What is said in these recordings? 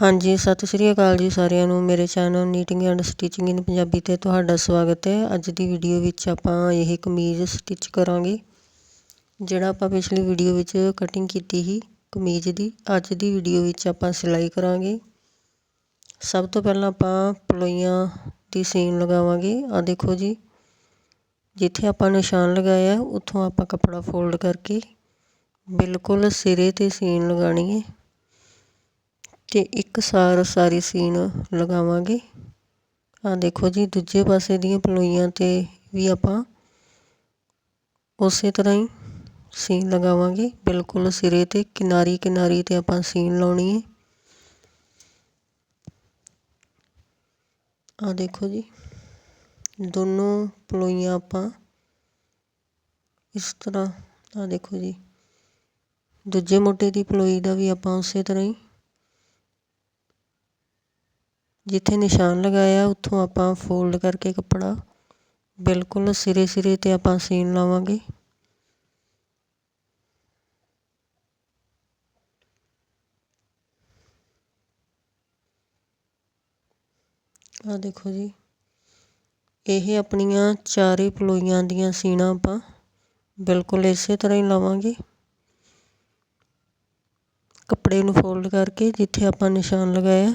ਹਾਂਜੀ, ਸਤਿ ਸ਼੍ਰੀ ਅਕਾਲ ਜੀ ਸਾਰਿਆਂ ਨੂੰ। ਮੇਰੇ channel knitting and stitching in Punjabi 'ਤੇ ਤੁਹਾਡਾ ਸਵਾਗਤ ਹੈ। ਅੱਜ ਦੀ ਵੀਡੀਓ ਵਿੱਚ ਆਪਾਂ ਇਹ ਕਮੀਜ਼ ਸਟਿਚ ਕਰਾਂਗੇ, ਜਿਹੜਾ ਆਪਾਂ ਪਿਛਲੀ ਵੀਡੀਓ ਵਿੱਚ ਕਟਿੰਗ ਕੀਤੀ ਸੀ ਕਮੀਜ਼ ਦੀ। ਅੱਜ ਦੀ ਵੀਡੀਓ ਵਿੱਚ ਆਪਾਂ ਸਿਲਾਈ ਕਰਾਂਗੇ। ਸਭ ਤੋਂ ਪਹਿਲਾਂ ਆਪਾਂ ਪਲੋਈਆਂ ਦੀ ਸੀਨ ਲਗਾਵਾਂਗੇ। ਆ ਦੇਖੋ ਜੀ, ਜਿੱਥੇ ਆਪਾਂ ਨਿਸ਼ਾਨ ਲਗਾਇਆ, ਉੱਥੋਂ ਆਪਾਂ ਕੱਪੜਾ ਫੋਲਡ ਕਰਕੇ ਬਿਲਕੁਲ ਸਿਰੇ 'ਤੇ ਸੀਨ ਲਗਾਣੀ ਹੈ। ਤੇ ਇੱਕ ਸਾਰ ਸਾਰੀ ਸੀਨ ਲਗਾਵਾਂਗੇ। ਆ ਦੇਖੋ ਜੀ, ਦੂਜੇ ਪਾਸੇ ਦੀਆਂ ਪਲੋਈਆਂ 'ਤੇ ਵੀ ਆਪਾਂ ਉਸੇ ਤਰ੍ਹਾਂ ਹੀ ਸੀਨ ਲਗਾਵਾਂਗੇ। ਬਿਲਕੁਲ ਸਿਰੇ 'ਤੇ ਕਿਨਾਰੀ ਕਿਨਾਰੀ 'ਤੇ ਆਪਾਂ ਸੀਨ ਲਾਉਣੀ ਹੈ ਆ ਦੇਖੋ ਜੀ, ਦੋਨੋਂ ਪਲੋਈਆਂ ਆਪਾਂ ਇਸ ਤਰ੍ਹਾਂ ਆ ਦੇਖੋ ਜੀ, ਦੂਜੇ ਮੋਢੇ ਦੀ ਪਲੋਈ ਦਾ ਵੀ ਆਪਾਂ ਉਸੇ ਤਰ੍ਹਾਂ ਹੀ ਜਿੱਥੇ ਨਿਸ਼ਾਨ ਲਗਾਇਆ ਉੱਥੋਂ ਆਪਾਂ ਫੋਲਡ ਕਰਕੇ ਕੱਪੜਾ ਬਿਲਕੁਲ ਸਿਰੇ ਸਿਰੇ 'ਤੇ ਆਪਾਂ ਸੀਨ ਲਾਵਾਂਗੇ। ਆ ਦੇਖੋ ਜੀ, ਇਹ ਆਪਣੀਆਂ ਚਾਰੇ ਪਲੋਈਆਂ ਦੀਆਂ ਸੀਣਾ ਆਪਾਂ ਬਿਲਕੁਲ ਇਸੇ ਤਰ੍ਹਾਂ ਹੀ ਲਾਵਾਂਗੇ। ਕੱਪੜੇ ਨੂੰ ਫੋਲਡ ਕਰਕੇ ਜਿੱਥੇ ਆਪਾਂ ਨਿਸ਼ਾਨ ਲਗਾਇਆ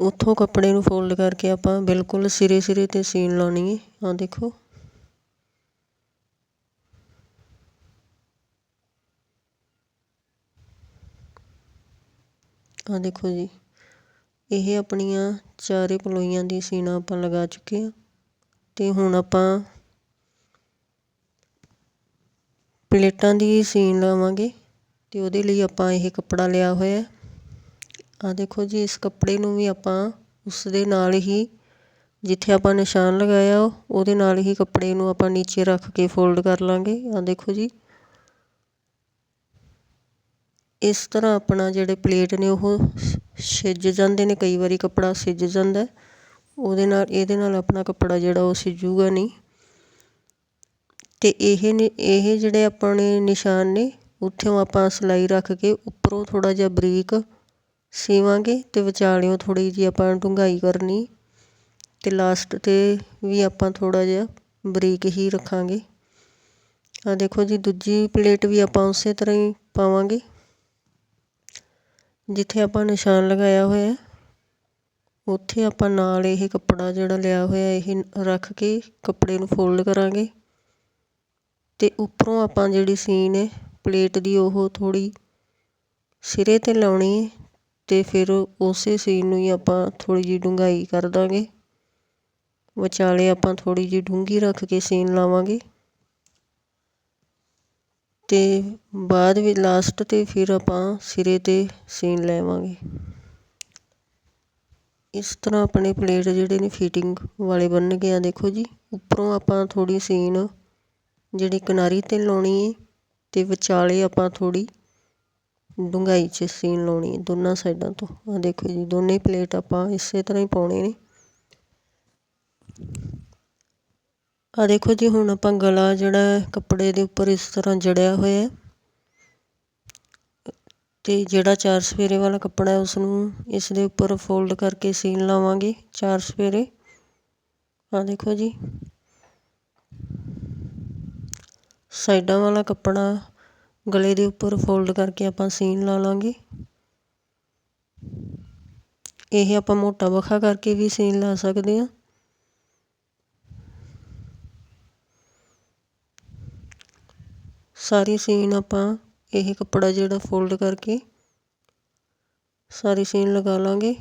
ਉੱਥੋਂ ਕੱਪੜੇ ਨੂੰ ਫੋਲਡ ਕਰਕੇ ਆਪਾਂ ਬਿਲਕੁਲ ਸਿਰੇ ਸਿਰੇ 'ਤੇ ਸੀਨ ਲਾਉਣੀ ਹੈ। ਆ ਦੇਖੋ। ਆ ਦੇਖੋ ਜੀ। ਇਹ ਆਪਣੀਆਂ ਚਾਰੇ ਪਲੋਈਆਂ ਦੀ ਸੀਨਾ ਆਪਾਂ ਲਗਾ ਚੁੱਕੇ ਹਾਂ। ਅਤੇ ਹੁਣ ਆਪਾਂ ਪਲੇਟਾਂ ਦੀ ਸੀਨ ਲਾਵਾਂਗੇ ਅਤੇ ਉਹਦੇ ਲਈ ਆਪਾਂ ਇਹ ਕੱਪੜਾ ਲਿਆ ਹੋਇਆ ਆਹ ਦੇਖੋ ਜੀ, ਇਸ ਕੱਪੜੇ ਨੂੰ ਵੀ ਆਪਾਂ ਉਸ ਦੇ ਨਾਲ ਹੀ, ਜਿੱਥੇ ਆਪਾਂ ਨਿਸ਼ਾਨ ਲਗਾਇਆ, ਉਹਦੇ ਨਾਲ ਹੀ ਕੱਪੜੇ ਨੂੰ ਆਪਾਂ ਨੀਚੇ ਰੱਖ ਕੇ ਫੋਲਡ ਕਰ ਲਾਂਗੇ। ਆ ਦੇਖੋ ਜੀ। ਇਸ ਤਰ੍ਹਾਂ ਆਪਣਾ ਜਿਹੜੇ ਪਲੇਟ ਨੇ, ਉਹ ਛਿੱਜ ਜਾਂਦੇ ਨੇ। ਕਈ ਵਾਰੀ ਕੱਪੜਾ ਸਿੱਜ ਜਾਂਦਾ ਉਹਦੇ ਨਾਲ, ਇਹਦੇ ਨਾਲ ਆਪਣਾ ਕੱਪੜਾ ਜਿਹੜਾ, ਉਹ ਸਿੱਜੂਗਾ ਨਹੀਂ। ਤੇ ਇਹ ਨੇ, ਇਹ ਜਿਹੜੇ ਆਪਣੇ ਨਿਸ਼ਾਨ ਨੇ, ਉੱਥੇ ਆਪਾਂ ਸਿਲਾਈ ਰੱਖ ਕੇ ਉੱਪਰੋਂ ਥੋੜਾ ਜਿਹਾ ਬਰੀਕ ਸੀਵਾਂਗੇ ਅਤੇ ਵਿਚਾਲਿਓਂ ਥੋੜ੍ਹੀ ਜਿਹੀ ਆਪਾਂ ਡੂੰਘਾਈ ਕਰਨੀ ਅਤੇ ਲਾਸਟ ਤੇ ਵੀ ਆਪਾਂ ਥੋੜ੍ਹਾ ਜਿਹਾ ਬਰੀਕ ਹੀ ਰੱਖਾਂਗੇ। ਆ ਦੇਖੋ ਜੀ, ਦੂਜੀ ਪਲੇਟ ਵੀ ਆਪਾਂ ਉਸੇ ਤਰ੍ਹਾਂ ਹੀ ਪਾਵਾਂਗੇ, ਜਿੱਥੇ ਆਪਾਂ ਨਿਸ਼ਾਨ ਲਗਾਇਆ ਹੋਇਆ। ਉੱਥੇ ਆਪਾਂ ਨਾਲ ਇਹ ਕੱਪੜਾ ਜਿਹੜਾ ਲਿਆ ਹੋਇਆ, ਇਹ ਰੱਖ ਕੇ ਕੱਪੜੇ ਨੂੰ ਫੋਲਡ ਕਰਾਂਗੇ ਅਤੇ ਉੱਪਰੋਂ ਆਪਾਂ ਜਿਹੜੀ ਸੀਨ ਹੈ ਪਲੇਟ ਦੀ ਉਹ ਥੋੜ੍ਹੀ ਸਿਰੇ ਤੇ ਲਾਉਣੀ ਹੈ। ਅਤੇ ਫਿਰ ਉਸੇ ਸੀਨ ਨੂੰ ਹੀ ਆਪਾਂ ਥੋੜ੍ਹੀ ਜਿਹੀ ਡੂੰਘਾਈ ਕਰ ਦਾਂਗੇ। ਵਿਚਾਲੇ ਆਪਾਂ ਥੋੜ੍ਹੀ ਜਿਹੀ ਡੂੰਘੀ ਰੱਖ ਕੇ ਸੀਨ ਲਾਵਾਂਗੇ। ਅਤੇ ਬਾਅਦ ਵਿੱਚ ਲਾਸਟ ਤੇ ਫਿਰ ਆਪਾਂ ਸਿਰੇ ਤੇ ਸੀਨ ਲੈਵਾਂਗੇ। ਇਸ ਤਰ੍ਹਾਂ ਆਪਣੇ ਪਲੇਟ ਜਿਹੜੇ ਨੇ ਫਿਟਿੰਗ ਵਾਲੇ ਬਣ ਗਏ ਆ, ਦੇਖੋ ਜੀ। ਉੱਪਰੋਂ ਆਪਾਂ ਥੋੜ੍ਹੀ ਸੀਨ ਜਿਹੜੀ ਕਿਨਾਰੀ ਤੇ ਲਾਉਣੀ ਹੈ ਅਤੇ ਵਿਚਾਲੇ ਆਪਾਂ ਥੋੜ੍ਹੀ ਡੂੰਘਾਈ 'ਚ ਸੀਨ ਲਾਉਣੀ ਹੈ ਦੋਨਾਂ ਸਾਈਡਾਂ ਤੋਂ। ਆਹ ਦੇਖੋ ਜੀ, ਦੋਨੇ ਪਲੇਟ ਆਪਾਂ ਇਸੇ ਤਰ੍ਹਾਂ ਹੀ ਪਾਉਣੇ ਨੇ। ਆ ਦੇਖੋ ਜੀ, ਹੁਣ ਆਪਾਂ ਗਲਾ ਜਿਹੜਾ ਕੱਪੜੇ ਦੇ ਉੱਪਰ ਇਸ ਤਰ੍ਹਾਂ ਜੜਿਆ ਹੋਇਆ ਤੇ ਜਿਹੜਾ ਚਾਰ ਸਵੇਰੇ ਵਾਲਾ ਕੱਪੜਾ ਹੈ ਉਸ ਨੂੰ ਇਸ ਦੇ ਉੱਪਰ ਫੋਲਡ ਕਰਕੇ ਸੀਨ ਲਾਵਾਂਗੇ ਚਾਰ ਸਵੇਰੇ ਆ ਦੇਖੋ ਜੀ, ਸਾਈਡਾਂ ਵਾਲਾ ਕੱਪੜਾ ਗਲੇ ਦੇ ਉੱਪਰ ਫੋਲਡ ਕਰਕੇ ਆਪਾਂ ਸੀਨ ਲਾ ਲਾਂਗੇ। ਇਹ ਆਪਾਂ ਮੋਟਾ ਵਖਾ ਕਰਕੇ ਵੀ ਸੀਨ ਲਾ ਸਕਦੇ ਹਾਂ। ਸਾਰੀ ਸੀਨ ਆਪਾਂ ਇਹ ਕੱਪੜਾ ਜਿਹੜਾ ਫੋਲਡ ਕਰਕੇ ਸਾਰੀ ਸੀਨ ਲਗਾ ਲਾਂਗੇ।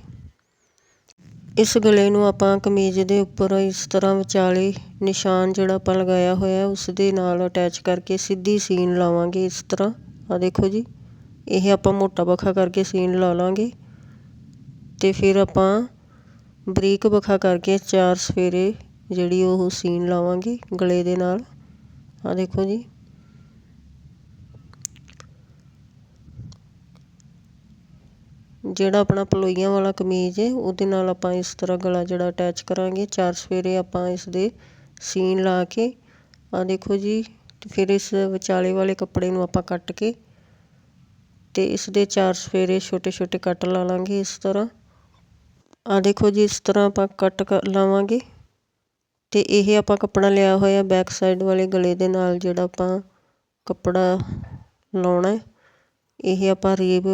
ਇਸ ਗਲੇ ਨੂੰ ਆਪਾਂ ਕਮੀਜ਼ ਦੇ ਉੱਪਰ ਇਸ ਤਰ੍ਹਾਂ ਵਿਚਾਲੇ ਨਿਸ਼ਾਨ ਜਿਹੜਾ ਆਪਾਂ ਲਗਾਇਆ ਹੋਇਆ, ਉਸ ਦੇ ਨਾਲ ਅਟੈਚ ਕਰਕੇ ਸਿੱਧੀ ਸੀਨ ਲਾਵਾਂਗੇ ਇਸ ਤਰ੍ਹਾਂ। ਆ ਦੇਖੋ ਜੀ, ਇਹ ਆਪਾਂ ਮੋਟਾ ਬਖਾ ਕਰਕੇ ਸੀਨ ਲਾ ਲਾਂਗੇ। ਤੇ ਫਿਰ ਆਪਾਂ ਬਰੀਕ ਬਖਾ ਕਰਕੇ ਚਾਰ ਸਫੇਰੇ ਜਿਹੜੀ ਉਹ ਸੀਨ ਲਾਵਾਂਗੇ ਗਲੇ ਦੇ ਨਾਲ। ਆ ਦੇਖੋ ਜੀ ਜਿਹੜਾ ਆਪਣਾ ਪਲੋਈਆਂ ਵਾਲਾ ਕਮੀਜ਼ ਹੈ ਉਹਦੇ ਨਾਲ ਆਪਾਂ ਇਸ ਤਰ੍ਹਾਂ ਗਲਾ ਜਿਹੜਾ ਅਟੈਚ ਕਰਾਂਗੇ। ਚਾਰ ਸਵੇਰੇ ਆਪਾਂ ਇਸ ਦੇ ਸੀਨ ਲਾ ਕੇ ਆ ਦੇਖੋ ਜੀ ਫਿਰ ਇਸ ਵਿਚਾਲੇ ਵਾਲੇ ਕੱਪੜੇ ਨੂੰ ਆਪਾਂ ਕੱਟ ਕੇ ਤੇ ਇਸ ਦੇ ਚਾਰ ਸਵੇਰੇ ਛੋਟੇ ਛੋਟੇ ਕੱਟ ਲਾ ਲਾਂਗੇ ਇਸ ਤਰ੍ਹਾਂ। ਆ ਦੇਖੋ ਜੀ, ਇਸ ਤਰ੍ਹਾਂ ਆਪਾਂ ਕੱਟ ਲਾਵਾਂਗੇ। ਤੇ ਇਹ ਆਪਾਂ ਕੱਪੜਾ ਲਿਆ ਹੋਇਆ ਬੈਕ ਸਾਈਡ ਵਾਲੇ ਗਲੇ ਦੇ ਨਾਲ ਜਿਹੜਾ ਆਪਾਂ ਕੱਪੜਾ ਲਾਉਣਾ ਇਹ ਆਪਾਂ ਰੇਬ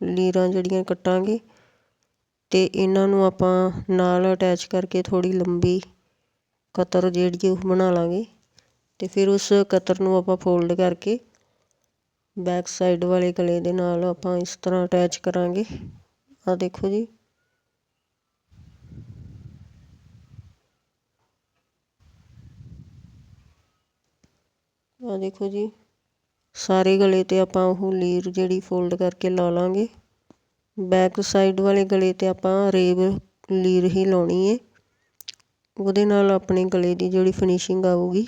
ਲੀਰਾਂ ਜਿਹੜੀਆਂ ਕੱਟਾਂਗੇ ਅਤੇ ਇਹਨਾਂ ਨੂੰ ਆਪਾਂ ਨਾਲ ਅਟੈਚ ਕਰਕੇ ਥੋੜ੍ਹੀ ਲੰਬੀ ਕਤਰ ਜਿਹੜੀ ਉਹ ਬਣਾ ਲਾਂਗੇ ਅਤੇ ਫਿਰ ਉਸ ਕਤਰ ਨੂੰ ਆਪਾਂ ਫੋਲਡ ਕਰਕੇ ਬੈਕ ਸਾਈਡ ਵਾਲੇ ਗਲੇ ਦੇ ਨਾਲ ਆਪਾਂ ਇਸ ਤਰ੍ਹਾਂ ਅਟੈਚ ਕਰਾਂਗੇ। ਆ ਦੇਖੋ ਜੀ। ਆ ਦੇਖੋ ਜੀ। ਸਾਰੇ ਗਲੇ ਤੇ ਆਪਾਂ ਉਹ ਲੀਰ ਜਿਹੜੀ ਫੋਲਡ ਕਰਕੇ ਲਾ ਲਵਾਂਗੇ ਬੈਕ ਸਾਈਡ ਵਾਲੇ ਗਲੇ ਤੇ ਆਪਾਂ ਰੇਬ ਲੀਰ ਹੀ ਲਾਉਣੀ ਹੈ ਉਹਦੇ ਨਾਲ ਆਪਣੇ ਗਲੇ ਦੀ ਜਿਹੜੀ ਫਿਨਿਸ਼ਿੰਗ ਆਊਗੀ,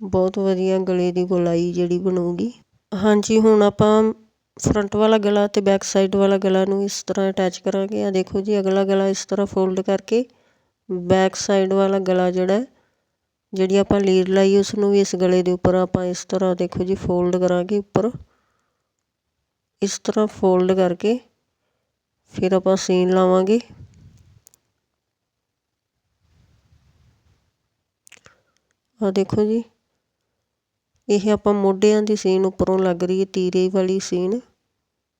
ਬਹੁਤ ਵਧੀਆ ਗਲੇ ਦੀ ਗੋਲਾਈ ਜਿਹੜੀ ਬਣੂਗੀ। ਹਾਂਜੀ, ਹੁਣ ਆਪਾਂ ਫਰੰਟ ਵਾਲਾ ਗਲਾ ਤੇ ਬੈਕ ਸਾਈਡ ਵਾਲਾ ਗਲਾ ਨੂੰ ਇਸ ਤਰ੍ਹਾਂ ਅਟੈਚ ਕਰਾਂਗੇ। ਆ ਦੇਖੋ ਜੀ, ਅਗਲਾ ਗਲਾ ਇਸ ਤਰ੍ਹਾਂ ਫੋਲਡ ਕਰਕੇ ਬੈਕ ਸਾਈਡ ਵਾਲਾ ਗਲਾ ਜਿਹੜਾ ਜਿਹੜੀ ਆਪਾਂ ਲੀਰ ਲਾਈ ਉਸ ਨੂੰ ਵੀ ਇਸ ਗਲੇ ਦੇ ਉੱਪਰ ਆਪਾਂ ਇਸ ਤਰ੍ਹਾਂ ਦੇਖੋ ਜੀ ਫੋਲਡ ਕਰਾਂਗੇ ਉੱਪਰ। ਇਸ ਤਰ੍ਹਾਂ ਫੋਲਡ ਕਰਕੇ ਫਿਰ ਆਪਾਂ ਸੀਨ ਲਾਵਾਂਗੇ। ਆ ਦੇਖੋ ਜੀ, ਇਹ ਆਪਾਂ ਮੋਢਿਆਂ ਦੀ ਸੀਨ ਉੱਪਰੋਂ ਲੱਗ ਰਹੀ ਹੈ, ਤੀਰੇ ਵਾਲੀ ਸੀਨ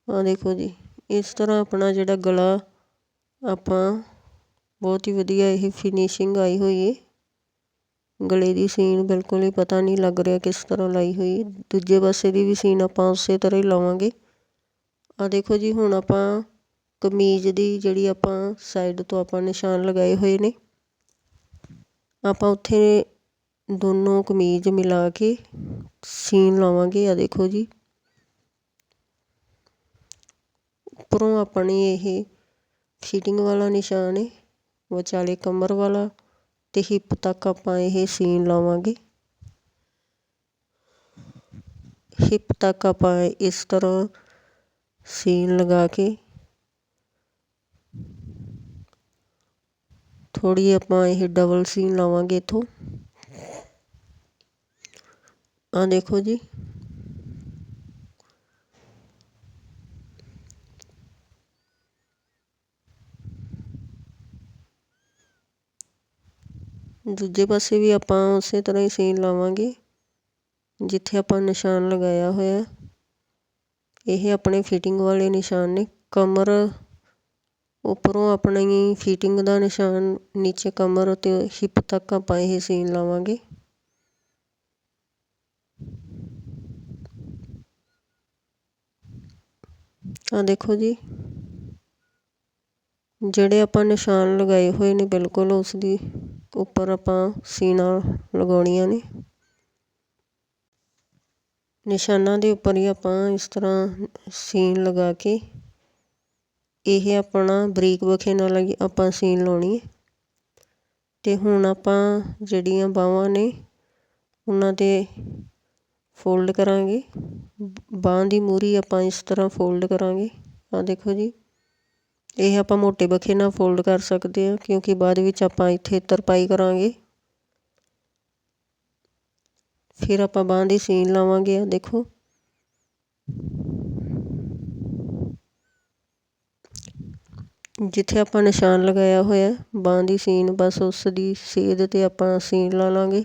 ਆ ਦੇਖੋ ਜੀ, ਇਸ ਤਰ੍ਹਾਂ ਆਪਣਾ ਜਿਹੜਾ ਗਲਾ ਆਪਾਂ ਬਹੁਤ ਹੀ ਵਧੀਆ ਇਹ ਫਿਨਿਸ਼ਿੰਗ ਆਈ ਹੋਈ ਹੈ ਗਲੇ ਦੀ ਸੀਨ ਬਿਲਕੁਲ ਹੀ ਪਤਾ ਨਹੀਂ ਲੱਗ ਰਿਹਾ ਕਿਸ ਤਰ੍ਹਾਂ ਲਾਈ ਹੋਈ। ਦੂਜੇ ਪਾਸੇ ਦੀ ਵੀ ਸੀਨ ਆਪਾਂ ਉਸੇ ਤਰ੍ਹਾਂ ਹੀ ਲਾਵਾਂਗੇ। ਆ ਦੇਖੋ ਜੀ, ਹੁਣ ਆਪਾਂ ਕਮੀਜ਼ ਦੀ ਜਿਹੜੀ ਆਪਾਂ ਸਾਈਡ ਤੋਂ ਆਪਾਂ ਨਿਸ਼ਾਨ ਲਗਾਏ ਹੋਏ ਨੇ। ਆਪਾਂ ਉੱਥੇ ਦੋਨੋਂ ਕਮੀਜ਼ ਮਿਲਾ ਕੇ ਸੀਨ ਲਾਵਾਂਗੇ ਆ ਦੇਖੋ ਜੀ। ਉੱਪਰੋਂ ਆਪਣੀ ਇਹ ਫਿਟਿੰਗ ਵਾਲਾ ਨਿਸ਼ਾਨ ਹੈ ਵਿਚਾਲੇ ਕਮਰ ਵਾਲਾ। ਤੇ ਹਿੱਪ ਤੱਕ ਆਪਾਂ ਇਹ ਸੀਨ ਲਾਵਾਂਗੇ। ਹਿੱਪ ਤੱਕ ਆਪਾਂ ਇਸ ਤਰ੍ਹਾਂ ਸੀਨ ਲਗਾ ਕੇ ਥੋੜੀ ਆਪਾਂ ਇਹ ਡਬਲ ਸੀਨ ਲਾਵਾਂਗੇ ਇਥੋਂ। ਆ ਦੇਖੋ ਜੀ। ਦੂਜੇ ਪਾਸੇ ਵੀ ਆਪਾਂ ਉਸੇ ਤਰ੍ਹਾਂ ਹੀ ਸੀਨ ਲਾਵਾਂਗੇ, ਜਿੱਥੇ ਆਪਾਂ ਨਿਸ਼ਾਨ ਲਗਾਇਆ ਹੋਇਆ ਇਹ ਆਪਣੇ ਫਿਟਿੰਗ ਵਾਲੇ ਨਿਸ਼ਾਨ ਨੇ, ਕਮਰ ਉੱਪਰੋਂ ਆਪਣੀ ਫਿਟਿੰਗ ਦਾ ਨਿਸ਼ਾਨ, ਨੀਚੇ ਕਮਰ ਅਤੇ ਹਿੱਪ ਤੱਕ ਆਪਾਂ ਇਹ ਸੀਨ ਲਾਵਾਂਗੇ। ਆ ਦੇਖੋ ਜੀ, ਜਿਹੜੇ ਆਪਾਂ ਨਿਸ਼ਾਨ ਲਗਾਏ ਹੋਏ ਨੇ ਬਿਲਕੁਲ ਉਸ ਦੀ ਉੱਪਰ ਆਪਾਂ ਸੀਨਾ ਲਗਾਉਣੀਆਂ ਨੇ। ਨਿਸ਼ਾਨਾਂ ਦੇ ਉੱਪਰ ਹੀ ਆਪਾਂ ਇਸ ਤਰ੍ਹਾਂ ਸੀਨ ਲਗਾ ਕੇ, ਇਹ ਆਪਣਾ ਬਰੀਕ ਵਖੇ ਨਾਲ ਆਪਾਂ ਸੀਨ ਲਾਉਣੀ ਹੈ। ਤੇ ਹੁਣ ਆਪਾਂ ਜਿਹੜੀਆਂ ਬਾਹਾਂ ਨੇ, ਉਹਨਾਂ ਤੇ ਫੋਲਡ ਕਰਾਂਗੇ। ਬਾਹ ਦੀ ਮੂਰੀ ਆਪਾਂ ਇਸ ਤਰ੍ਹਾਂ ਫੋਲਡ ਕਰਾਂਗੇ। ਆ ਦੇਖੋ ਜੀ। ਇਹ ਆਪਾਂ ਮੋਟੇ ਬਖੇ ਨਾਲ ਫੋਲਡ ਕਰ ਸਕਦੇ ਹਾਂ, ਕਿਉਂਕਿ ਬਾਅਦ ਵਿੱਚ ਆਪਾਂ ਇੱਥੇ ਤਰਪਾਈ ਕਰਾਂਗੇ। ਫਿਰ ਆਪਾਂ ਬਾਹ ਦੀ ਸੀਨ ਲਾਵਾਂਗੇ ਆ ਦੇਖੋ। ਜਿੱਥੇ ਆਪਾਂ ਨਿਸ਼ਾਨ ਲਗਾਇਆ ਹੋਇਆ, ਬਾਹ ਦੀ ਸੀਨ ਬਸ ਉਸ ਦੀ ਸੇਧ ਤੇ ਆਪਾਂ ਸੀਨ ਲਾ ਲਾਂਗੇ।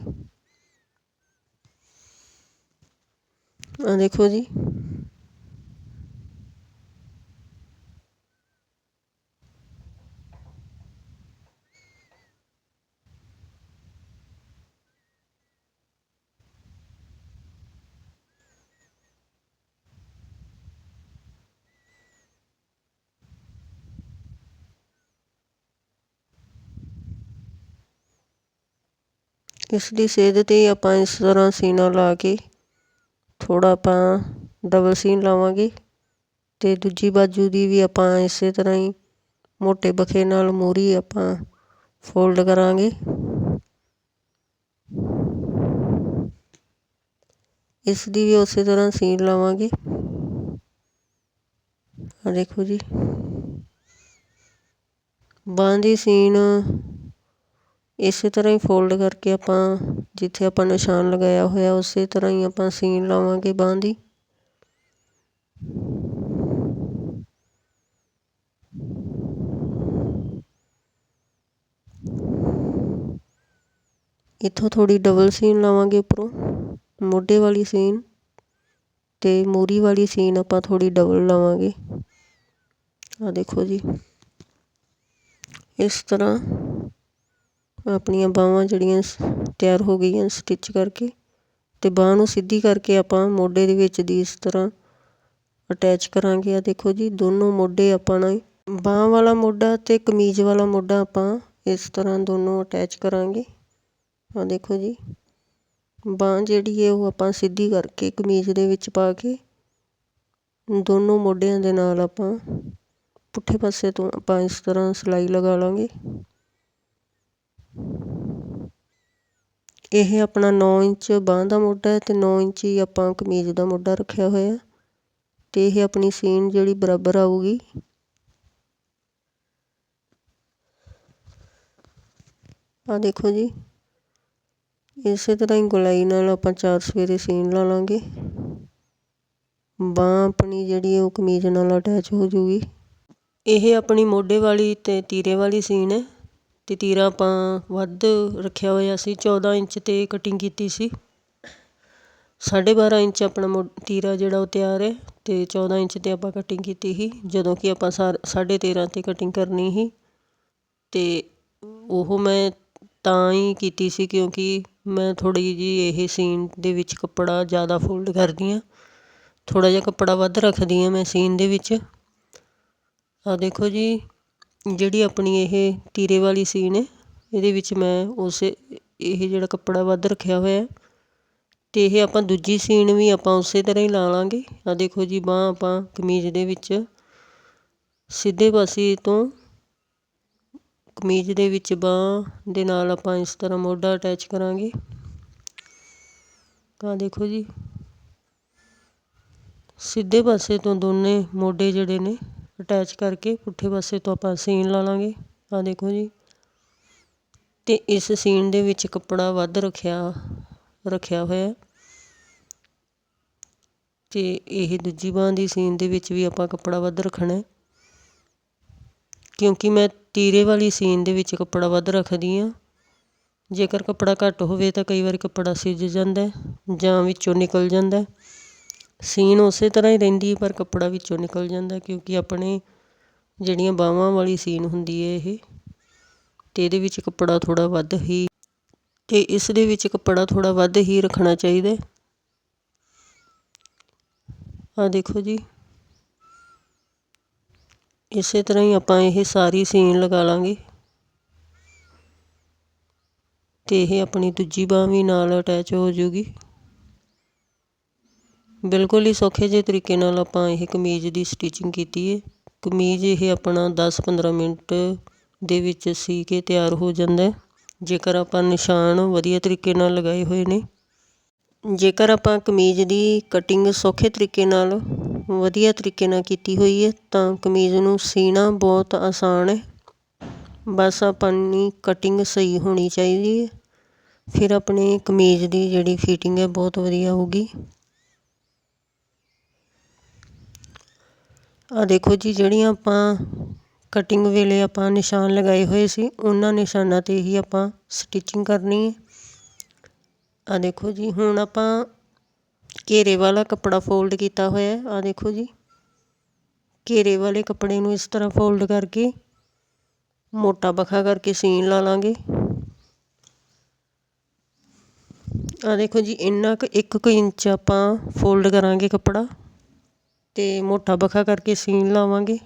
ਆ ਦੇਖੋ ਜੀ। ਇਸ ਦੀ ਸੇਧ ਤੇ ਆਪਾਂ ਇਸ ਤਰ੍ਹਾਂ ਸੀਨਾ ਲਾ ਕੇ ਥੋੜ੍ਹਾ ਆਪਾਂ ਡਬਲ ਸੀਨ ਲਾਵਾਂਗੇ ਅਤੇ ਦੂਜੀ ਬਾਜੂ ਦੀ ਵੀ ਆਪਾਂ ਇਸੇ ਤਰ੍ਹਾਂ ਹੀ ਮੋਟੇ ਬਖੇ ਨਾਲ ਮੂਰੀ ਆਪਾਂ ਫੋਲਡ ਕਰਾਂਗੇ। ਇਸ ਦੀ ਵੀ ਉਸੇ ਤਰ੍ਹਾਂ ਸੀਨ ਲਾਵਾਂਗੇ। ਆ ਦੇਖੋ ਜੀ। ਬਾਂਹ ਦੀ ਸੀਨ ਇਸੇ ਤਰ੍ਹਾਂ ਹੀ ਫੋਲਡ ਕਰਕੇ ਆਪਾਂ ਜਿੱਥੇ ਆਪਾਂ ਨਿਸ਼ਾਨ ਲਗਾਇਆ ਹੋਇਆ, ਉਸੇ ਤਰ੍ਹਾਂ ਹੀ ਆਪਾਂ ਸੀਨ ਲਾਵਾਂਗੇ ਬਾਂਹ ਦੀ। ਇੱਥੋਂ ਥੋੜੀ ਡਬਲ ਸੀਨ ਲਾਵਾਂਗੇ ਉੱਪਰੋਂ, ਮੋਢੇ ਵਾਲੀ ਸੀਨ ਤੇ ਮੂਰੀ ਵਾਲੀ ਸੀਨ ਆਪਾਂ ਥੋੜੀ ਡਬਲ ਲਾਵਾਂਗੇ। ਆ ਦੇਖੋ ਜੀ, ਇਸ ਤਰ੍ਹਾਂ ਆਪਣੀਆਂ ਬਾਹਾਂ ਜਿਹੜੀਆਂ ਤਿਆਰ ਹੋ ਗਈਆਂ ਸਟਿਚ ਕਰਕੇ ਅਤੇ ਬਾਂਹ ਨੂੰ ਸਿੱਧੀ ਕਰਕੇ ਆਪਾਂ ਮੋਢੇ ਦੇ ਵਿੱਚ ਦੀ ਇਸ ਤਰ੍ਹਾਂ ਅਟੈਚ ਕਰਾਂਗੇ। ਆ ਦੇਖੋ ਜੀ, ਦੋਨੋਂ ਮੋਢੇ ਆਪਾਂ ਆਪਣਾ ਬਾਂਹ ਵਾਲਾ ਮੋਢਾ ਅਤੇ ਕਮੀਜ਼ ਵਾਲਾ ਮੋਢਾ ਆਪਾਂ ਇਸ ਤਰ੍ਹਾਂ ਦੋਨੋਂ ਅਟੈਚ ਕਰਾਂਗੇ। ਆ ਦੇਖੋ ਜੀ, ਬਾਂਹ ਜਿਹੜੀ ਹੈ ਉਹ ਆਪਾਂ ਸਿੱਧੀ ਕਰਕੇ ਕਮੀਜ਼ ਦੇ ਵਿੱਚ ਪਾ ਕੇ ਦੋਨੋਂ ਮੋਢਿਆਂ ਦੇ ਨਾਲ ਆਪਾਂ ਪੁੱਠੇ ਪਾਸੇ ਤੋਂ ਆਪਾਂ ਇਸ ਤਰ੍ਹਾਂ ਸਿਲਾਈ ਲਗਾ ਲਾਂਗੇ। ਇਹ ਆਪਣਾ ਨੌ ਇੰਚ ਬਾਂਹ ਦਾ ਮੋਢਾ ਹੈ ਅਤੇ ਨੌ ਇੰਚ ਹੀ ਆਪਾਂ ਕਮੀਜ਼ ਦਾ ਮੋਢਾ ਰੱਖਿਆ ਹੋਇਆ ਅਤੇ ਇਹ ਆਪਣੀ ਸੀਨ ਜਿਹੜੀ ਬਰਾਬਰ ਆਊਗੀ। ਆ ਦੇਖੋ ਜੀ, ਇਸੇ ਤਰ੍ਹਾਂ ਹੀ ਗੁਲਾਈ ਨਾਲ ਆਪਾਂ ਚਾਰ ਸਵੇਰੇ ਸੀਨ ਲਾ ਲਾਂਗੇ। ਬਾਂਹ ਆਪਣੀ ਜਿਹੜੀ ਉਹ ਕਮੀਜ਼ ਨਾਲ ਅਟੈਚ ਹੋ ਜੂਗੀ। ਇਹ ਆਪਣੀ ਮੋਢੇ ਵਾਲੀ ਅਤੇ ਤੀਰੇ ਵਾਲੀ ਸੀਨ ਹੈ। ਅਤੇ ਤੀਰਾ ਆਪਾਂ ਵੱਧ ਰੱਖਿਆ ਹੋਇਆ ਸੀ ਚੌਦ੍ਹਾਂ ਇੰਚ 'ਤੇ ਕਟਿੰਗ ਕੀਤੀ ਸੀ। ਸਾਢੇ ਬਾਰ੍ਹਾਂ ਇੰਚ ਆਪਣਾ ਮੋ, ਤੀਰਾ ਜਿਹੜਾ ਉਹ ਤਿਆਰ ਹੈ ਅਤੇ ਚੌਦ੍ਹਾਂ ਇੰਚ 'ਤੇ ਆਪਾਂ ਕਟਿੰਗ ਕੀਤੀ ਸੀ, ਜਦੋਂ ਕਿ ਆਪਾਂ ਸਾ, ਸਾਢੇ ਤੇਰ੍ਹਾਂ 'ਤੇ ਕਟਿੰਗ ਕਰਨੀ ਸੀ। ਅਤੇ ਉਹ ਮੈਂ ਤਾਂ ਹੀ ਕੀਤੀ ਸੀ ਕਿਉਂਕਿ ਮੈਂ ਥੋੜ੍ਹੀ ਜਿਹੀ ਇਹ ਸੀਨ ਦੇ ਵਿੱਚ ਕੱਪੜਾ ਜ਼ਿਆਦਾ ਫੋਲਡ ਕਰਦੀ ਹਾਂ। ਥੋੜ੍ਹਾ ਜਿਹਾ ਕੱਪੜਾ ਵੱਧ ਰੱਖਦੀ ਹਾਂ ਮੈਂ ਸੀਨ ਦੇ ਵਿੱਚ। ਆ ਦੇਖੋ ਜੀ ਜਿਹੜੀ ਆਪਣੀ ਇਹ ਤੀਰੇ ਵਾਲੀ ਸੀਨ ਹੈ, ਇਹਦੇ ਵਿੱਚ ਮੈਂ ਉਸੇ ਇਹ ਜਿਹੜਾ ਕੱਪੜਾ ਵੱਧ ਰੱਖਿਆ ਹੋਇਆ ਅਤੇ ਇਹ ਆਪਾਂ ਦੂਜੀ ਸੀਨ ਵੀ ਆਪਾਂ ਉਸੇ ਤਰ੍ਹਾਂ ਹੀ ਲਾ ਲਾਂਗੇ। ਆਹ ਦੇਖੋ ਜੀ, ਬਾਂਹ ਆਪਾਂ ਕਮੀਜ਼ ਦੇ ਵਿੱਚ ਸਿੱਧੇ ਪਾਸੇ ਤੋਂ ਕਮੀਜ਼ ਦੇ ਵਿੱਚ ਬਾਂਹ ਦੇ ਨਾਲ ਆਪਾਂ ਇਸ ਤਰ੍ਹਾਂ ਮੋਢਾ ਅਟੈਚ ਕਰਾਂਗੇ। ਆ ਦੇਖੋ ਜੀ, ਸਿੱਧੇ ਪਾਸੇ ਤੋਂ ਦੋਨੇ ਮੋਢੇ ਜਿਹੜੇ ਨੇ ਅਟੈਚ ਕਰਕੇ ਪੁੱਠੇ ਪਾਸੇ ਤੋਂ ਆਪਾਂ ਸੀਨ ਲਾ ਲਾਂਗੇ। ਆ ਦੇਖੋ ਜੀ। ਅਤੇ ਇਸ ਸੀਨ ਦੇ ਵਿੱਚ ਕੱਪੜਾ ਵੱਧ ਰੱਖਿਆ ਰੱਖਿਆ ਹੋਇਆ। ਅਤੇ ਇਹ ਦੂਜੀ ਬਾਂਹ ਦੀ ਸੀਨ ਦੇ ਵਿੱਚ ਵੀ ਆਪਾਂ ਕੱਪੜਾ ਵੱਧ ਰੱਖਣਾ ਕਿਉਂਕਿ ਮੈਂ ਤੀਰੇ ਵਾਲੀ ਸੀਨ ਦੇ ਵਿੱਚ ਕੱਪੜਾ ਵੱਧ ਰੱਖਦੀ ਹਾਂ। ਜੇਕਰ ਕੱਪੜਾ ਘੱਟ ਹੋਵੇ ਤਾਂ ਕਈ ਵਾਰ ਕੱਪੜਾ ਸਿੱਜ ਜਾਂਦਾ ਜਾਂ ਵਿੱਚੋਂ ਨਿਕਲ ਜਾਂਦਾ ਸੀਨ ਉਸੇ ਤਰ੍ਹਾਂ ਹੀ ਰਹਿੰਦੀ ਪਰ ਕੱਪੜਾ ਵਿੱਚੋਂ ਨਿਕਲ ਜਾਂਦਾ ਕਿਉਂਕਿ ਆਪਣੇ ਜਿਹੜੀਆਂ ਬਾਹਵਾਂ ਵਾਲੀ ਸੀਨ ਹੁੰਦੀ ਹੈ ਇਹ ਅਤੇ ਇਹਦੇ ਵਿੱਚ ਕੱਪੜਾ ਥੋੜ੍ਹਾ ਵੱਧ ਹੀ ਅਤੇ ਇਸ ਦੇ ਵਿੱਚ ਕੱਪੜਾ ਥੋੜ੍ਹਾ ਵੱਧ ਹੀ ਰੱਖਣਾ ਚਾਹੀਦਾ ਆ ਦੇਖੋ ਜੀ। ਇਸੇ ਤਰ੍ਹਾਂ ਹੀ ਆਪਾਂ ਇਹ ਸਾਰੀ ਸੀਨ ਲਗਾ ਲਾਂਗੇ। ਅਤੇ ਇਹ ਆਪਣੀ ਦੂਜੀ ਬਾਂਹ ਵੀ ਨਾਲ ਅਟੈਚ ਹੋ ਜੂਗੀ। ਬਿਲਕੁਲ ਹੀ ਸੌਖੇ ਜਿਹੇ ਤਰੀਕੇ ਨਾਲ ਆਪਾਂ ਇਹ ਕਮੀਜ਼ ਦੀ ਸਟਿਚਿੰਗ ਕੀਤੀ ਹੈ ਕਮੀਜ਼ ਇਹ ਆਪਣਾ 10-15 ਮਿੰਟ ਦੇ ਵਿੱਚ ਸੀ ਕੇ ਤਿਆਰ ਹੋ ਜਾਂਦਾ ਜੇਕਰ ਆਪਾਂ ਨਿਸ਼ਾਨ ਵਧੀਆ ਤਰੀਕੇ ਨਾਲ ਲਗਾਏ ਹੋਏ ਨੇ। ਜੇਕਰ ਆਪਾਂ ਕਮੀਜ਼ ਦੀ ਕਟਿੰਗ ਸੌਖੇ ਤਰੀਕੇ ਨਾਲ ਵਧੀਆ ਤਰੀਕੇ ਨਾਲ ਕੀਤੀ ਹੋਈ ਹੈ ਤਾਂ ਕਮੀਜ਼ ਨੂੰ ਸੀਣਾ ਬਹੁਤ ਆਸਾਨ ਹੈ ਬਸ ਆਪਣੀ ਕਟਿੰਗ ਸਹੀ ਹੋਣੀ ਚਾਹੀਦੀ ਹੈ ਫਿਰ ਆਪਣੇ ਕਮੀਜ਼ ਦੀ ਜਿਹੜੀ ਫਿਟਿੰਗ ਹੈ ਬਹੁਤ ਵਧੀਆ ਹੋਊਗੀ। ਆਹ ਦੇਖੋ ਜੀ, ਜਿਹੜੀਆਂ ਆਪਾਂ ਕਟਿੰਗ ਵੇਲੇ ਆਪਾਂ ਨਿਸ਼ਾਨ ਲਗਾਏ ਹੋਏ ਸੀ, ਉਹਨਾਂ ਨਿਸ਼ਾਨਾਂ 'ਤੇ ਹੀ ਆਪਾਂ ਸਟਿਚਿੰਗ ਕਰਨੀ ਹੈ। ਆਹ ਦੇਖੋ ਜੀ, ਹੁਣ ਆਪਾਂ ਘੇਰੇ ਵਾਲਾ ਕੱਪੜਾ ਫੋਲਡ ਕੀਤਾ ਹੋਇਆ ਆਹ ਦੇਖੋ ਜੀ, ਘੇਰੇ ਵਾਲੇ ਕੱਪੜੇ ਨੂੰ ਇਸ ਤਰ੍ਹਾਂ ਫੋਲਡ ਕਰਕੇ ਮੋਟਾ ਬਖਾ ਕਰਕੇ ਸੀਨ ਲਾ ਲਾਂਗੇ। ਆ ਦੇਖੋ ਜੀ, ਇੰਨਾ ਕੁ ਇੱਕ ਕੁ ਇੰਚ ਆਪਾਂ ਫੋਲਡ ਕਰਾਂਗੇ ਕੱਪੜਾ। ਅਤੇ ਮੋਟਾ ਬਖਾ ਕਰਕੇ ਸੀਨ ਲਾਵਾਂਗੇ।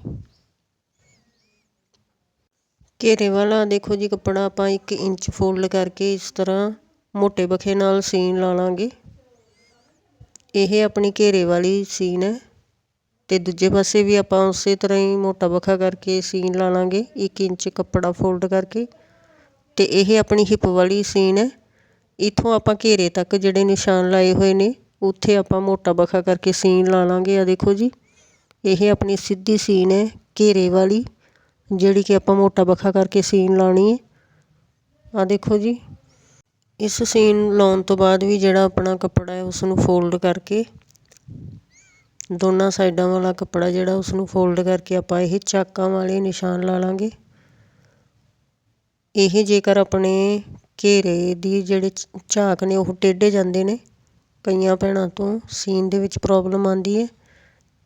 ਘੇਰੇ ਵਾਲਾ ਦੇਖੋ ਜੀ ਕੱਪੜਾ ਆਪਾਂ ਇੱਕ ਇੰਚ ਫੋਲਡ ਕਰਕੇ ਇਸ ਤਰ੍ਹਾਂ ਮੋਟੇ ਬਖੇ ਨਾਲ ਸੀਨ ਲਾ ਲਾਂਗੇ। ਇਹ ਆਪਣੀ ਘੇਰੇ ਵਾਲੀ ਸੀਨ ਹੈ ਅਤੇ ਦੂਜੇ ਪਾਸੇ ਵੀ ਆਪਾਂ ਉਸੇ ਤਰ੍ਹਾਂ ਹੀ ਮੋਟਾ ਬਖਾ ਕਰਕੇ ਸੀਨ ਲਾ ਲਾਂਗੇ, ਇੱਕ ਇੰਚ ਕੱਪੜਾ ਫੋਲਡ ਕਰਕੇ। ਅਤੇ ਇਹ ਆਪਣੀ ਹਿੱਪ ਵਾਲੀ ਸੀਨ ਹੈ। ਇੱਥੋਂ ਆਪਾਂ ਘੇਰੇ ਤੱਕ ਜਿਹੜੇ ਨਿਸ਼ਾਨ ਲਾਏ ਹੋਏ ਨੇ ਉੱਥੇ ਆਪਾਂ ਮੋਟਾ ਬਖਾ ਕਰਕੇ ਸੀਨ ਲਾ ਲਾਂਗੇ ਆ ਦੇਖੋ ਜੀ। ਇਹ ਆਪਣੀ ਸਿੱਧੀ ਸੀਨ ਹੈ, ਘੇਰੇ ਵਾਲੀ, ਜਿਹੜੀ ਕਿ ਆਪਾਂ ਮੋਟਾ ਬਖਾ ਕਰਕੇ ਸੀਨ ਲਾਣੀ ਹੈ। ਆ ਦੇਖੋ ਜੀ। ਇਸ ਸੀਨ ਲਾਉਣ ਤੋਂ ਬਾਅਦ ਵੀ ਜਿਹੜਾ ਆਪਣਾ ਕੱਪੜਾ ਹੈ ਉਸ ਨੂੰ ਫੋਲਡ ਕਰਕੇ, ਦੋਨਾਂ ਸਾਈਡਾਂ ਵਾਲਾ ਕੱਪੜਾ ਜਿਹੜਾ ਉਸ ਨੂੰ ਫੋਲਡ ਕਰਕੇ ਆਪਾਂ ਇਹ ਚਾਕਾਂ ਵਾਲੇ ਨਿਸ਼ਾਨ ਲਾ ਲਾਂਗੇ। ਇਹ ਜੇਕਰ ਆਪਣੇ ਘੇਰੇ ਦੀ ਜਿਹੜੇ ਝਾਕ ਨੇ, ਉਹ ਟੇਢੇ ਜਾਂਦੇ ਨੇ ਕਈਆਂ ਭੈਣਾਂ ਤੋਂ ਸੀਨ ਦੇ ਵਿੱਚ ਪ੍ਰੋਬਲਮ ਆਉਂਦੀ ਹੈ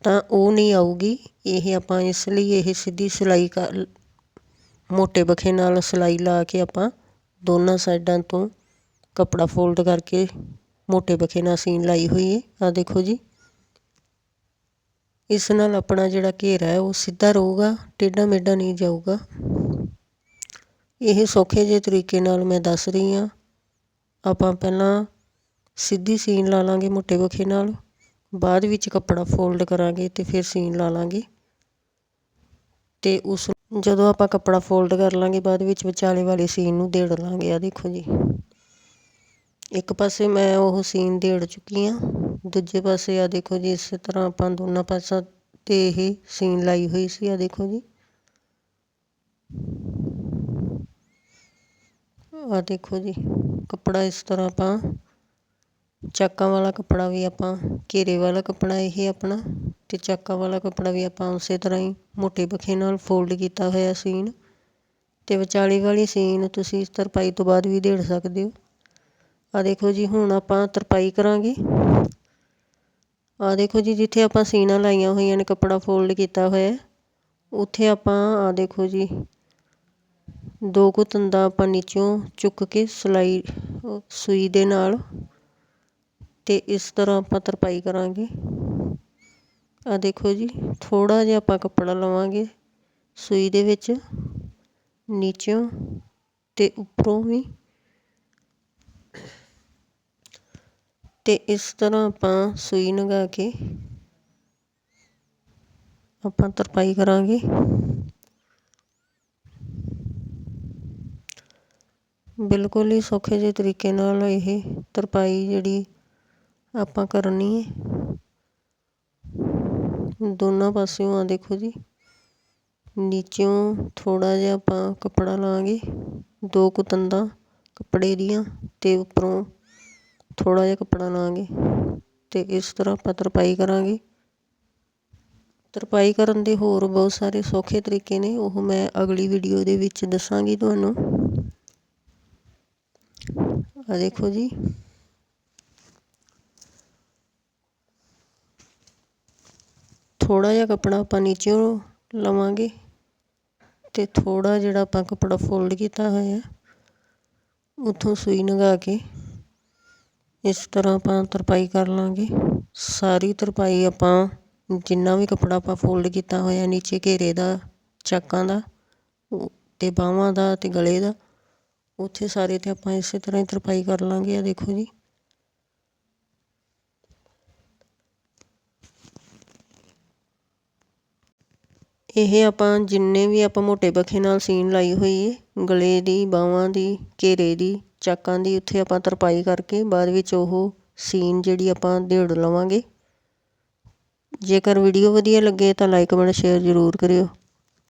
ਤਾਂ ਉਹ ਨਹੀਂ ਆਊਗੀ। ਇਹ ਆਪਾਂ ਇਸ ਲਈ ਇਹ ਸਿੱਧੀ ਸਿਲਾਈ ਕਰ, ਮੋਟੇ ਬਖੇ ਨਾਲ ਸਿਲਾਈ ਲਾ ਕੇ ਆਪਾਂ ਦੋਨਾਂ ਸਾਈਡਾਂ ਤੋਂ ਕੱਪੜਾ ਫੋਲਡ ਕਰਕੇ ਮੋਟੇ ਬਖੇ ਨਾਲ ਸੀਨ ਲਾਈ ਹੋਈ ਹੈ ਆ ਦੇਖੋ ਜੀ। ਇਸ ਨਾਲ ਆਪਣਾ ਜਿਹੜਾ ਘੇਰਾ ਹੈ, ਉਹ ਸਿੱਧਾ ਰਹੂਗਾ ਟੇਢਾ ਮੇਢਾ ਨਹੀਂ ਜਾਊਗਾ। ਇਹ ਸੌਖੇ ਜਿਹੇ ਤਰੀਕੇ ਨਾਲ ਮੈਂ ਦੱਸ ਰਹੀ ਹਾਂ। ਆਪਾਂ ਪਹਿਲਾਂ ਸਿੱਧੀ ਸੀਨ ਲਾ ਲਾਂਗੇ ਮੋਟੇ ਬਖੇ ਨਾਲ। ਬਾਅਦ ਵਿੱਚ ਕੱਪੜਾ ਫੋਲਡ ਕਰਾਂਗੇ ਅਤੇ ਫਿਰ ਸੀਨ ਲਾ ਲਾਂਗੇ। ਅਤੇ ਉਸ ਜਦੋਂ ਆਪਾਂ ਕੱਪੜਾ ਫੋਲਡ ਕਰ ਲਾਂਗੇ, ਬਾਅਦ ਵਿੱਚ ਵਿਚਾਲੇ ਵਾਲੀ ਸੀਨ ਨੂੰ ਦੇੜ ਲਾਂਗੇ। ਆ ਦੇਖੋ ਜੀ। ਇੱਕ ਪਾਸੇ ਮੈਂ ਉਹ ਸੀਨ ਦੇੜ ਚੁੱਕੀ ਹਾਂ ਦੂਜੇ ਪਾਸੇ ਆ ਦੇਖੋ ਜੀ, ਇਸੇ ਤਰ੍ਹਾਂ ਆਪਾਂ ਦੋਨਾਂ ਪਾਸਾਂ 'ਤੇ ਇਹ ਸੀਨ ਲਾਈ ਹੋਈ ਸੀ। ਆ ਦੇਖੋ ਜੀ। ਆ ਦੇਖੋ ਜੀ। ਕੱਪੜਾ ਇਸ ਤਰ੍ਹਾਂ ਆਪਾਂ ਚਾਕਾਂ ਵਾਲਾ ਕੱਪੜਾ ਵੀ ਆਪਾਂ, ਘੇਰੇ ਵਾਲਾ ਕੱਪੜਾ ਇਹ ਆਪਣਾ ਅਤੇ ਚਾਕਾਂ ਵਾਲਾ ਕੱਪੜਾ ਵੀ ਆਪਾਂ ਉਸੇ ਤਰ੍ਹਾਂ ਹੀ ਮੋਟੇ ਪੱਖੇ ਨਾਲ ਫੋਲਡ ਕੀਤਾ ਹੋਇਆ ਸੀਨ। ਅਤੇ ਵਿਚਾਲੇ ਵਾਲੀ ਸੀਨ ਤੁਸੀਂ ਤਰਪਾਈ ਤੋਂ ਬਾਅਦ ਵੀ ਦੇੜ ਸਕਦੇ ਹੋ। ਆਹ ਦੇਖੋ ਜੀ, ਹੁਣ ਆਪਾਂ ਤਰਪਾਈ ਕਰਾਂਗੇ। ਆਹ ਦੇਖੋ ਜੀ, ਜਿੱਥੇ ਆਪਾਂ ਸੀਨਾਂ ਲਾਈਆਂ ਹੋਈਆਂ ਨੇ, ਕੱਪੜਾ ਫੋਲਡ ਕੀਤਾ ਹੋਇਆ, ਉੱਥੇ ਆਪਾਂ ਆਹ ਦੇਖੋ ਜੀ, ਦੋ ਕੁ ਤੰਦਾਂ ਆਪਾਂ ਨੀਚੋਂ ਚੁੱਕ ਕੇ ਸਿਲਾਈ ਸੂਈ ਦੇ ਨਾਲ ਅਤੇ ਇਸ ਤਰ੍ਹਾਂ ਆਪਾਂ ਤਰਪਾਈ ਕਰਾਂਗੇ। ਆ ਦੇਖੋ ਜੀ, ਥੋੜ੍ਹਾ ਜਿਹਾ ਆਪਾਂ ਕੱਪੜਾ ਲਵਾਂਗੇ ਸੂਈ ਦੇ ਵਿੱਚ, ਨੀਚੋਂ ਅਤੇ ਉੱਪਰੋਂ ਵੀ। ਅਤੇ ਇਸ ਤਰ੍ਹਾਂ ਆਪਾਂ ਸੂਈ ਲਗਾ ਕੇ ਆਪਾਂ ਤਰਪਾਈ ਕਰਾਂਗੇ। ਬਿਲਕੁਲ ਹੀ ਸੌਖੇ ਜਿਹੇ ਤਰੀਕੇ ਨਾਲ ਇਹ ਤਰਪਾਈ ਜਿਹੜੀ ਆਪਾਂ ਕਰਨੀ ਹੈ ਦੋਨਾਂ ਪਾਸਿਓਂ ਆ ਦੇਖੋ ਜੀ। ਨੀਚੋਂ ਥੋੜ੍ਹਾ ਜਿਹਾ ਆਪਾਂ ਕੱਪੜਾ ਲਾਂਗੇ। ਦੋ ਕੁ ਤੰਦਾਂ ਕੱਪੜੇ ਦੀਆਂ ਅਤੇ ਉੱਪਰੋਂ ਥੋੜ੍ਹਾ ਜਿਹਾ ਕੱਪੜਾ ਲਾਂਗੇ ਅਤੇ ਇਸ ਤਰ੍ਹਾਂ ਆਪਾਂ ਤਰਪਾਈ ਕਰਾਂਗੇ। ਤਰਪਾਈ ਕਰਨ ਦੇ ਹੋਰ ਬਹੁਤ ਸਾਰੇ ਸੌਖੇ ਤਰੀਕੇ ਨੇ, ਉਹ ਮੈਂ ਅਗਲੀ ਵੀਡੀਓ ਦੇ ਵਿੱਚ ਦੱਸਾਂਗੀ ਤੁਹਾਨੂੰ। ਆ ਦੇਖੋ ਜੀ। ਥੋੜ੍ਹਾ ਜਿਹਾ ਕੱਪੜਾ ਆਪਾਂ ਨੀਚਿਓਂ ਲਵਾਂਗੇ ਅਤੇ ਥੋੜ੍ਹਾ ਜਿਹੜਾ ਆਪਾਂ ਕੱਪੜਾ ਫੋਲਡ ਕੀਤਾ ਹੋਇਆ, ਉੱਥੋਂ ਸੂਈ ਲਗਾ ਕੇ ਇਸ ਤਰ੍ਹਾਂ ਆਪਾਂ ਤਰਪਾਈ ਕਰ ਲਾਂਗੇ। ਸਾਰੀ ਤਰਪਾਈ ਆਪਾਂ ਜਿੰਨਾ ਵੀ ਕੱਪੜਾ ਆਪਾਂ ਫੋਲਡ ਕੀਤਾ ਹੋਇਆ ਨੀਚੇ ਘੇਰੇ ਦਾ, ਚਾਕਾਂ ਦਾ ਅਤੇ ਬਾਹਾਂ ਦਾ ਅਤੇ ਗਲੇ ਦਾ, ਉੱਥੇ ਸਾਰੇ 'ਤੇ ਆਪਾਂ ਇਸੇ ਤਰ੍ਹਾਂ ਹੀ ਤਰਪਾਈ ਕਰ ਲਾਂਗੇ। ਆ ਦੇਖੋ ਜੀ। ਇਹ ਆਪਾਂ ਜਿੰਨੇ ਵੀ ਆਪਾਂ ਮੋਟੇ ਪੱਖੇ ਨਾਲ ਸੀਨ ਲਾਈ ਹੋਈ ਹੈ ਗਲੇ ਦੀ, ਬਾਹਾਂ ਦੀ, ਘੇਰੇ ਦੀ, ਚਾਕਾਂ ਦੀ, ਉੱਥੇ ਆਪਾਂ ਤਰਪਾਈ ਕਰਕੇ ਬਾਅਦ ਵਿੱਚ ਉਹ ਸੀਨ ਜਿਹੜੀ ਆਪਾਂ ਦੇੜ ਲਵਾਂਗੇ। ਜੇਕਰ ਵੀਡੀਓ ਵਧੀਆ ਲੱਗੇ ਤਾਂ ਲਾਈਕ ਕਮੈਂਟ ਸ਼ੇਅਰ ਜ਼ਰੂਰ ਕਰਿਓ।